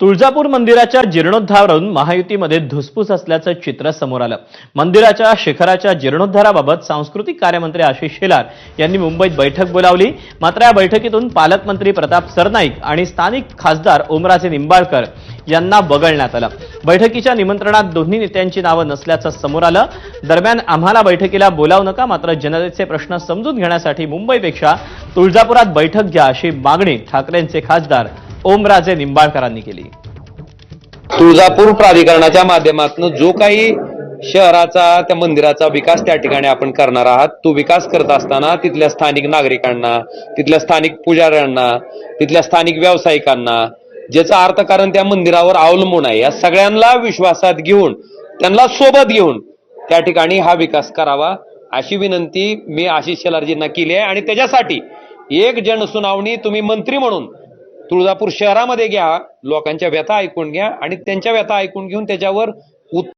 तुळजापूर मंदिराच्या जीर्णोद्धारावरून महायुतीमध्ये धुसफूस असल्याचं चित्र समोर आलं. मंदिराच्या शिखराच्या जीर्णोद्धाराबाबत सांस्कृतिक कार्यमंत्री आशिष शेलार यांनी मुंबईत बैठक बोलावली. मात्र या बैठकीतून पालकमंत्री प्रताप सरनाईक आणि स्थानिक खासदार ओमराजे निंबाळकर यांना वगळण्यात आलं. बैठकीच्या निमंत्रणात दोन्ही नेत्यांची नावं नसल्याचं समोर आलं. दरम्यान आम्हाला बैठकीला बोलावू नका मात्र जनतेचे प्रश्न समजून घेण्यासाठी मुंबईपेक्षा तुळजापुरात बैठक घ्या अशी मागणी ठाकरेंचे खासदार ओमराजे निंबाळकरांनी केली. तुळजापूर प्राधिकरणाच्या माध्यमातून जो काही शहराचा त्या मंदिराचा विकास त्या ठिकाणी आपण करणार आहात तो विकास करत असताना तिथल्या स्थानिक नागरिकांना तिथल्या स्थानिक पुजाऱ्यांना तिथल्या स्थानिक व्यावसायिकांना ज्याचं अर्थकारण त्या मंदिरावर अवलंबून आहे या सगळ्यांना विश्वासात घेऊन त्यांना सोबत घेऊन त्या ठिकाणी हा विकास करावा अशी विनंती मी आशिष शेलारजींना केली आहे. आणि त्याच्यासाठी एक जनसुनावणी तुम्ही मंत्री म्हणून तुळजापूर शहरामध्ये घ्या लोकांच्या व्यथा ऐकून घ्या आणि त्यांच्या व्यथा ऐकून घेऊन त्याच्यावर